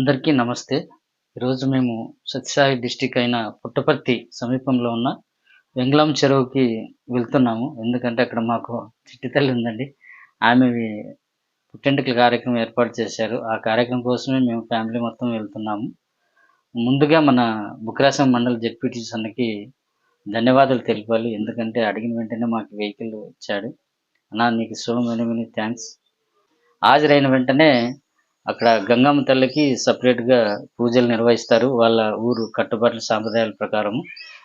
అందరికీ నమస్తే. ఈరోజు మేము సత్యసాయి డిస్టిక్ అయిన పుట్టపర్తి సమీపంలో ఉన్న వెంగళం చెరువుకి వెళ్తున్నాము. ఎందుకంటే అక్కడ మాకు చిట్టితల్లి ఉందండి. ఆమె పుట్టెంటుకల కార్యక్రమం ఏర్పాటు చేశారు. ఆ కార్యక్రమం కోసమే మేము ఫ్యామిలీ మొత్తం వెళ్తున్నాము. ముందుగా మన బుక్రాసం మండల జెడ్పీటీ అన్నకి ధన్యవాదాలు తెలిపాలి. ఎందుకంటే అడిగిన వెంటనే మాకు వెహికల్ ఇచ్చాడు అన్నా నీకు సో మెనీ మెనీ థ్యాంక్స్. హాజరైన వెంటనే అక్కడ గంగమ్మ తల్లికి సపరేట్గా పూజలు నిర్వహిస్తారు. వాళ్ళ ఊరు కట్టుబాట్ల సాంప్రదాయాల ప్రకారం.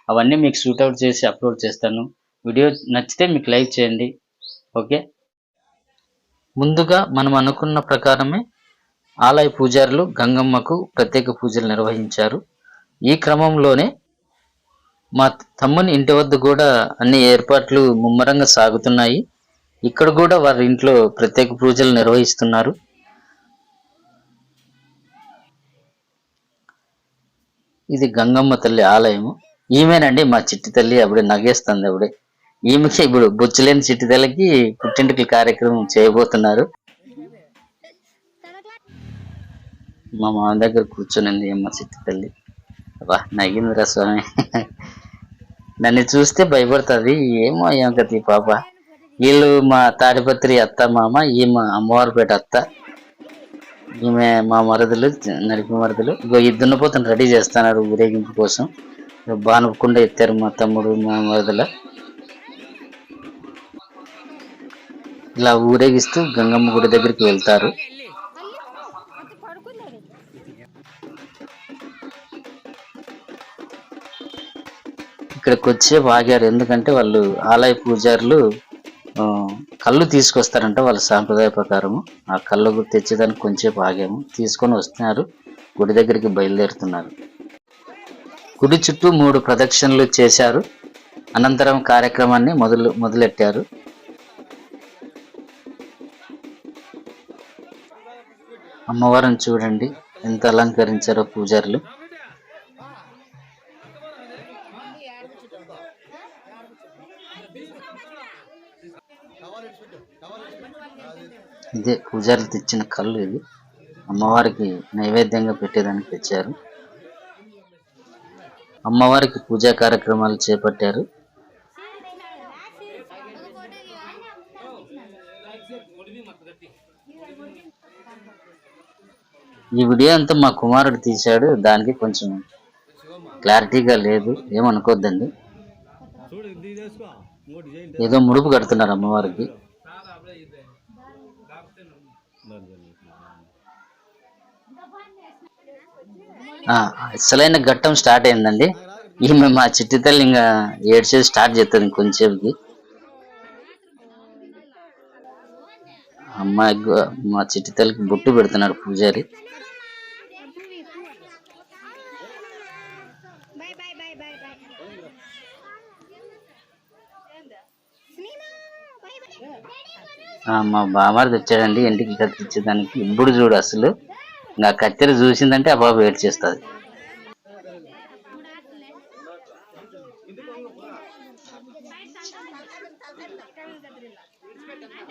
అవన్నీ మీకు షూట్అవుట్ చేసి అప్లోడ్ చేస్తాను. వీడియో నచ్చితే మీకు లైక్ చేయండి. ఓకే? ముందుగా మనం అనుకున్న ప్రకారమే ఆలయ పూజారులు గంగమ్మకు ప్రత్యేక పూజలు నిర్వహించారు. ఈ క్రమంలోనే మా తమ్ముని ఇంటి వద్ద కూడా అన్ని ఏర్పాట్లు ముమ్మరంగా సాగుతున్నాయి. ఇక్కడ కూడా వారి ఇంట్లో ప్రత్యేక పూజలు నిర్వహిస్తున్నారు. ఇది గంగమ్మ తల్లి ఆలయము. ఈమెనండి మా చిట్టి తల్లి అప్పుడే నగేస్తుంది అప్పుడే. ఈమెకి ఇప్పుడు బొచ్చులేని చిట్టి తల్లికి పుట్టింటికి కార్యక్రమం చేయబోతున్నారు. మా మామ దగ్గర కూర్చొనింది అమ్మ చిట్టి తల్లి. వా నగిందిరా స్వామి. నన్ను చూస్తే భయపడుతుంది. ఏమో ఏం కథ పాప. వీళ్ళు మా తాడిపత్రి అత్త మామ ఈమె అమ్మవారిపేట అత్త. ఈమె మా మరదలు నడిపి మరదలు. ఇగో ఈ దున్నపోతను రెడీ చేస్తున్నారు ఊరేగింపు కోసం. బానుకుండా ఎత్తారు మా తమ్ముడు మా మరదల. ఇలా ఊరేగిస్తూ గంగమ్మ గుడి దగ్గరికి వెళ్తారు. ఇక్కడికి వచ్చే ఆగారు ఎందుకంటే వాళ్ళు ఆలయ పూజారులు కళ్ళు తీసుకొస్తారంట వాళ్ళ సాంప్రదాయ ప్రకారము. ఆ కళ్ళు తెచ్చేదానికి కొంచెంసేపు ఆగాము. తీసుకొని వస్తున్నారు. గుడి దగ్గరికి బయలుదేరుతున్నారు. గుడి చుట్టూ మూడు ప్రదక్షిణలు చేశారు. అనంతరం కార్యక్రమాన్ని మొదలు మొదలెట్టారు. అమ్మవారిని చూడండి. ఎంత అలంకరించారో పూజారులు. ఇదే పూజారులు తెచ్చిన కళ్ళు ఇవి. అమ్మవారికి నైవేద్యంగా పెట్టేదానికి తెచ్చారు. అమ్మవారికి పూజా కార్యక్రమాలు చేపట్టారు. ఈ వీడియో అంతా మా కుమారుడు తీశాడు. దానికి కొంచెం క్లారిటీగా లేదు. ఏమనుకోద్దండి? ఏదో ముడుపు కడుతున్నారు అమ్మవారికి. అసలైన ఘట్టం స్టార్ట్ అయిందండి. ఈమె మా చిట్టి తల్లి ఇంకా ఏడ్చేది స్టార్ట్ చేస్తుంది కొంచెంకి అమ్మాయి మా చిట్టి తల్లికి బొట్టు పెడుతున్నాడు పూజారి. మా బామారు తెచ్చాడండి ఇంటికి కత్తిరించేదానికి. ఇప్పుడు చూడు అసలు. నా కత్తెర చూసిందంటే ఆ బాబు ఏడ్చేస్తుంది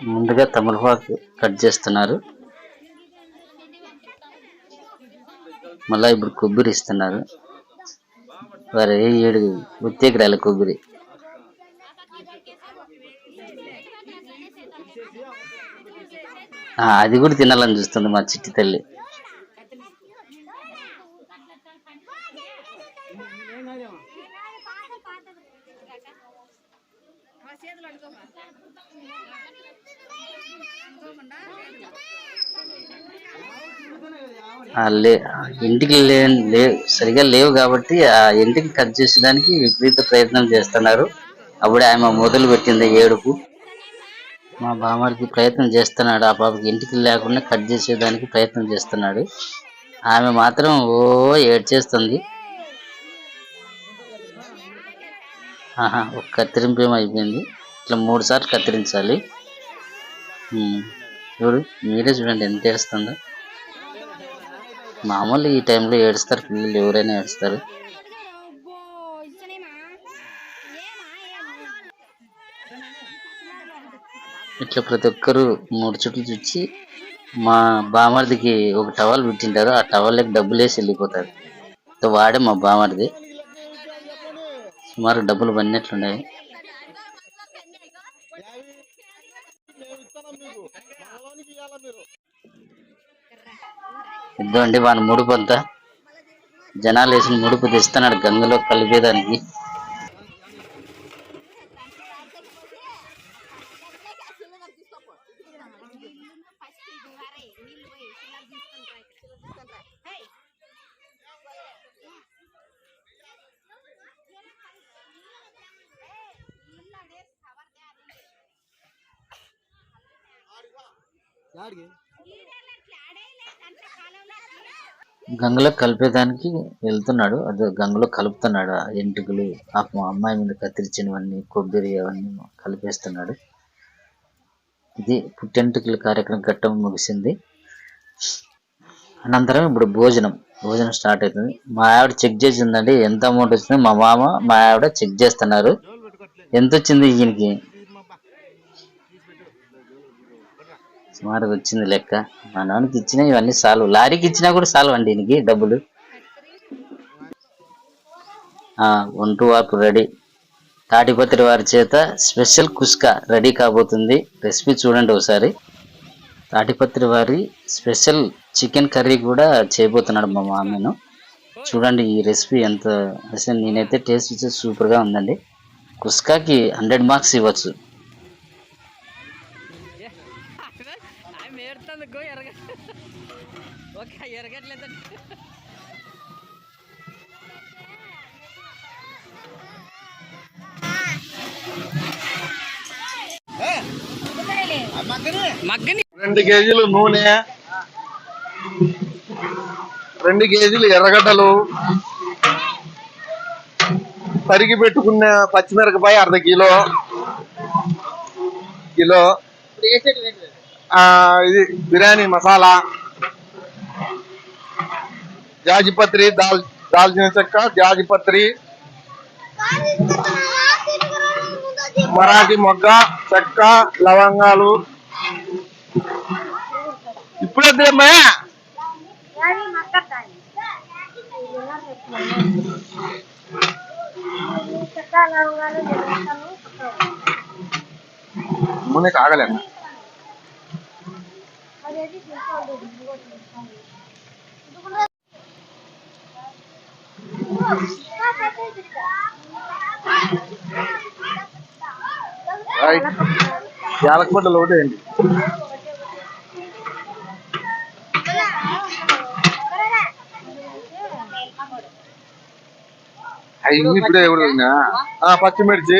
ముందుగా తమలపాకు కట్ చేస్తున్నారు. మళ్ళా ఇప్పుడు కొబ్బరి ఇస్తున్నారు. వారు ఏడు ఉత్తేకరాల కొబ్బరి. ఆ, అది కూడా తినాలని చూస్తుంది మా చిట్టి తల్లి ఆ లే ఇంటికి లే లేవు సరిగా లేవు కాబట్టి ఆ ఇంటికి కట్ చేసేదానికి విపరీత ప్రయత్నం చేస్తున్నారు. అప్పుడే ఆమె మొదలు పెట్టింది ఏడుపు. మా బామ్మడికి ప్రయత్నం చేస్తున్నాడు. ఆ పాపకి ఇంటికి లేకుండా కట్ చేసేదానికి ప్రయత్నం చేస్తున్నాడు. ఆమె మాత్రం ఓ ఏడ్చేస్తుంది. ఆహా ఒక కత్తిరింపు అయిపోయింది. ఇట్లా మూడు సార్లు కత్తిరించాలి. చూడు మీరే చూడండి ఎంత ఏడుస్తుందో మామూలు ఈ టైంలో ఏడుస్తారు పిల్లలు ఎవరైనా ఏడుస్తారు. ఇట్లా ప్రతి ఒక్కరు మూడు చుట్లు చుచ్చి మా బామర్దికి ఒక టవల్ పెట్టింటారు. ఆ టవల్కి డబ్బులు వేసి వెళ్ళిపోతారు. వాడే మా బామర్ది. సుమారు డబ్బులు పడినట్లున్నాయి. ఇద్దండి వాని ముడుపు అంతా. జనాలు వేసిన ముడుపు తెస్తున్నాడు గంగలో కలిపేదానికి. గంగలో కలిపేదానికి వెళ్తున్నాడు. అది గంగలో కలుపుతున్నాడు ఆ ఎంటుకలు. ఆ అమ్మాయి మీద కత్తిరించినవన్నీ కొబ్బరి అవన్నీ కలిపేస్తున్నాడు. ఇది పుట్టెంటుకల కార్యక్రమం ఘట్టం ముగిసింది. అనంతరం ఇప్పుడు భోజనం భోజనం స్టార్ట్ అవుతుంది. మా ఆవిడ చెక్ చేసిందండి ఎంత అమౌంట్ వచ్చింది. మా మామ మా ఆవిడ చెక్ చేస్తున్నారు. ఎంత వచ్చింది ఈయనకి? సుమారుగా వచ్చింది లెక్క. మా నాన్నకి ఇచ్చినా ఇవన్నీ సాల్వ్. లారీకి ఇచ్చినా కూడా సాల్వ్ అండి ఈయనకి డబ్బులు. వన్ ఒంటు వాపు రెడీ. తాటిపత్రి వారి చేత స్పెషల్ కుష్కా రెడీ కాబోతుంది. రెసిపీ చూడండి ఒకసారి. తాటిపత్రి వారి స్పెషల్ చికెన్ కర్రీ కూడా చేయబోతున్నాడు మా మామను చూడండి ఈ రెసిపీ ఎంత. అసలు నేనైతే టేస్ట్ చూసి సూపర్గా ఉందండి. కుస్కాకి హండ్రెడ్ మార్క్స్ ఇవ్వచ్చు. గో ఎరగ ఓకే ఎరగట్లేదండి. రెండు కేజీలు నూనె రెండు కేజీలు ఎర్రగడ్డలు తరిగి పెట్టుకున్న పచ్చిమిరపకాయ అర్ధ కిలో కిలో. ఆ, ఇది బిర్యానీ మసాలా జాజిపత్రి దాల్ దాల్చిన చెక్క జాజిపత్రి మరాఠీ మొగ్గ చెక్క లవంగాలు. ఇప్పుడే తెమ్మా మునే కాగలేను రైట్ యాలకపడ్డలు ఒకటి ఏంటి అవి ఇప్పుడే ఎవరు ఆ పచ్చిమిర్చి.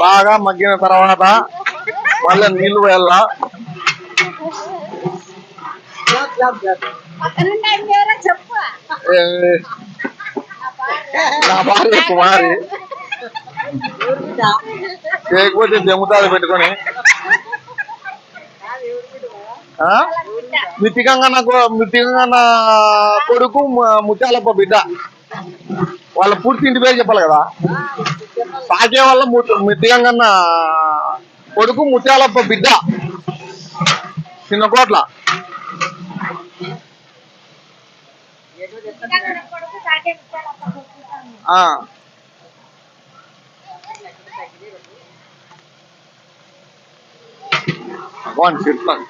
బాగా మగ్గిన తర్వాత మళ్ళీ నీళ్ళు వెళ్ళా నా భార్య కుమారి. చేయకపోతే జమ్ముతాది పెట్టుకొని. మితికంగా నాకు మితికంగా నా కొడుకు ముత్యాలప్ప బిడ్డ. వాళ్ళ పూర్తి ఇంటి పేరు చెప్పాలి కదా? సాకే వాళ్ళ మితికంగా నా కొడుకు ముత్యాలప్ప బిడ్డ. చిన్న కోట్ల భగవాన్ చెప్తాను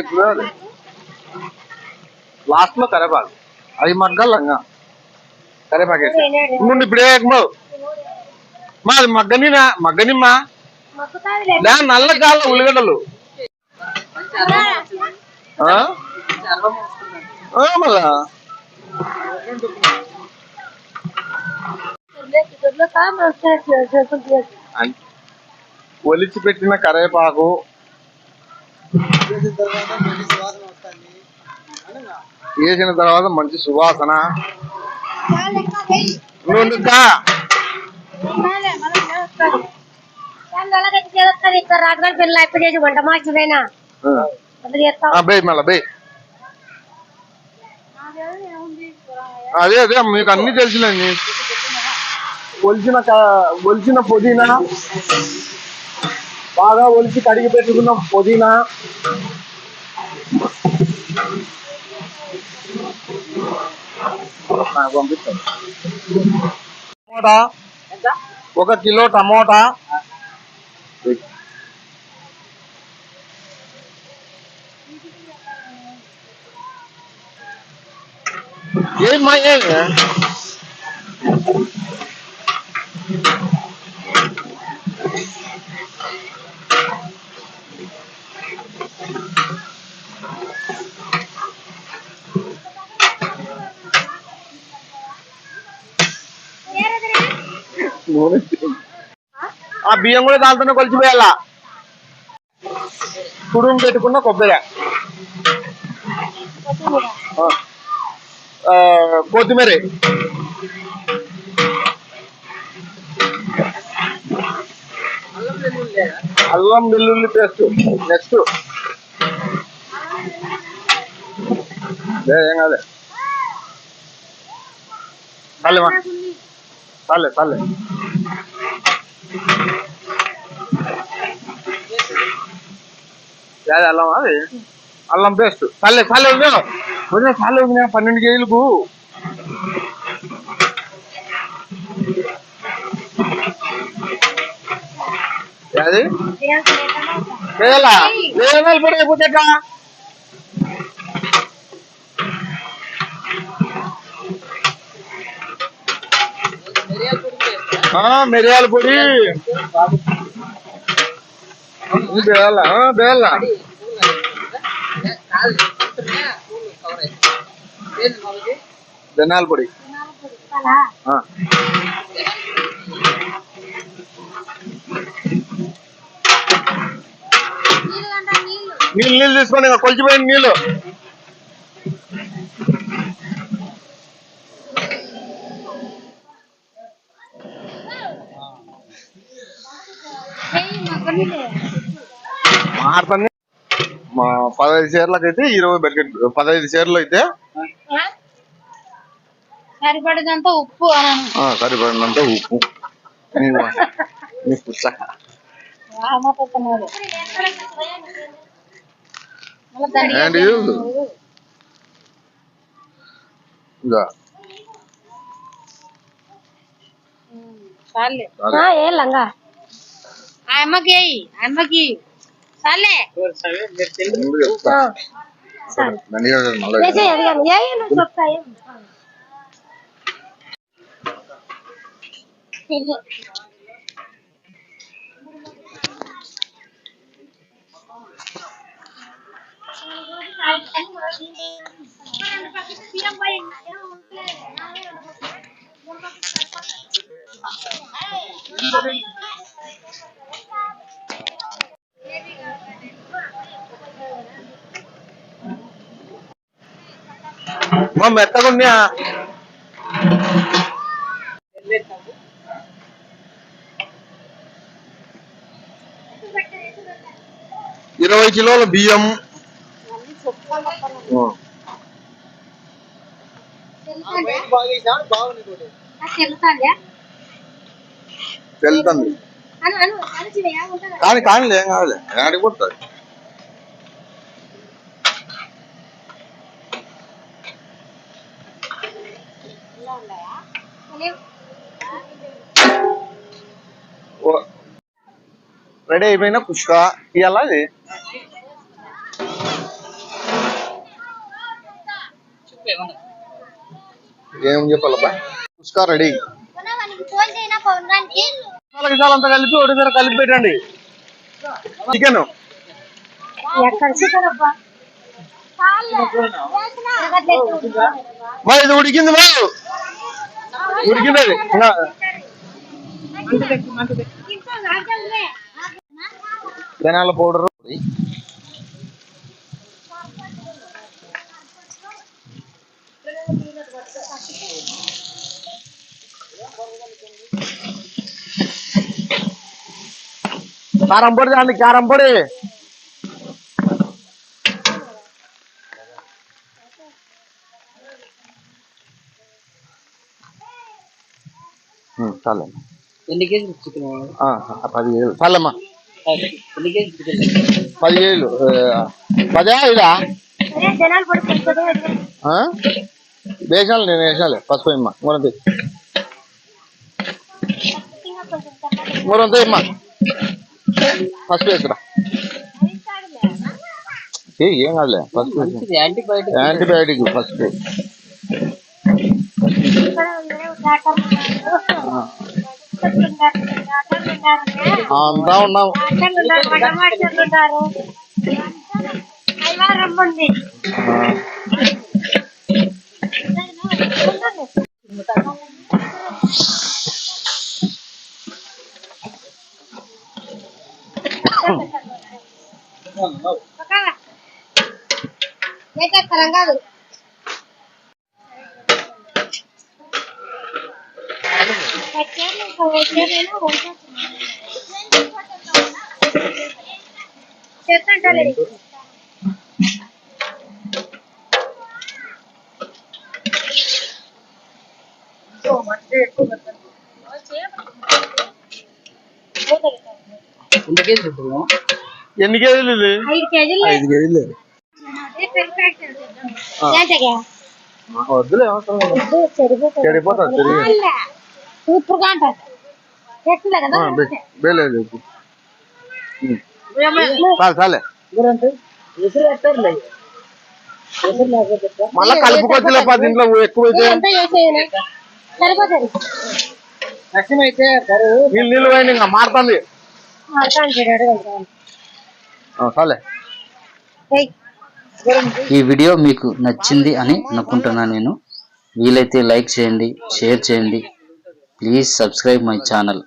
ఇప్పుడు. లాస్ట్లో కరేపాకు అవి మగ్గాలంగా కరేపాకు వేసి ఉండు ఇప్పుడే ఏకమవు మా అది మగ్గనినా మగ్గనిమ్మా లే నల్ల కాళ్ళ ఉల్లిగడ్డలు. మళ్ళా. ఒలిచి పెట్టిన కరేపాకు. వేసిన తర్వాత మంచి సువాసన. రాజగారి పిల్లలు అయిపోయి చేసి వంట మాస్టరేనా బే మళ్ళా బే. అదే అదే మీకు అన్ని తెలిసినండి ఒలిచిన ఒలిచిన పుదీనా. బాగా ఒలిచి కడిగి పెట్టుకున్న పుదీనా. టమోటా ఒక కిలో టమోటా ఏమ్మా ఏమి ఆ బియ్యం కూడా దాంతోనే కొలిచిపోయాల. తుడుము పెట్టుకున్న కొబ్బరి. కొత్తిమీర. అల్లం వెల్లుల్లి పేస్ట్. నెక్స్ట్ ఏం కాలే మళ్ళీ చాలే చాలే యాది అల్లం అది అల్లం పేస్ట్ చాలే చాలే వదినా వదినా చాలే వదినా పన్నెండు కేజీలకు యాది వేయాలా వేయాలి పడి మిరియాల పొడి. బేలా బేలా. ధనియాల పొడి. నీళ్ళు నీళ్ళు తీసుకోండి కొలిచిపోయింది నీళ్ళు. మారుతుంది మా పదహైదు చీరలకు అయితే ఇరవై బకెట్ పదహైదు చీరలు అయితే సరిపడేదంతా ఉప్పు సరిపడినంత ఉప్పు. ఏ లంగా? ఆ అమ్మకి ఏయ్, ఆ అమ్మకి చాలే ముందు మా మెత్తగా ఉన్నాయా ఇరవై కిలోల బియ్యం. ఆ. వెళ్తుంది కానీ కానీ ఏం కావాలి ఆడికి రెడీ అయిపోయిన పుష్క ఇవాళ అది? ఏం చెప్పాలబ్బా? పుష్క రెడీ. అంతా కలిపి ఒకటి దగ్గర కలిపి పెట్టండి. చికెన్. మా ఇది ఉడికింది మా ఉడికింది అది. ధనాల పౌడరు కారం పొడి అండి కారం పొడి చాలండి ఎన్ని కేజీలు చికెన్ పదిహేడు చాలమ్మా ఆ, పదా ఇదా జనాలు పడుకుంటారు ఆ? వేసాను నేను వేసాలే పసుపు ఇమ్మా మూరంత మూరంత ఇమ్మా పసుపు వేసురా ఏ, కాదులే. ఇది యాంటీబయాటిక్ యాంటీబయాటిక్ అంతా ఉన్నాం. కాదు చేస్తుంటాలే కేజీలు ఇప్పుడు ఎన్ని కేజీలు ఐదు కేజీలు. ఐదు కేజీలు. ఏంటగా ఆ, వద్దులే అవసరం లేదు. చెడిపోతుంది తిరిగి. సూపర్గా ఉంటుంది చాలు చాలే. మళ్ళా కలుపుకొచ్చులే పది ఇంట్లో ఎక్కువ నీళ్ళు నీళ్ళు పోయింది ఇంకా మారుతుంది. చాలే. ఈ వీడియో మీకు నచ్చింది అని అనుకుంటున్నాను నేను. వీలైతే లైక్ చేయండి షేర్ చేయండి. Please subscribe my channel.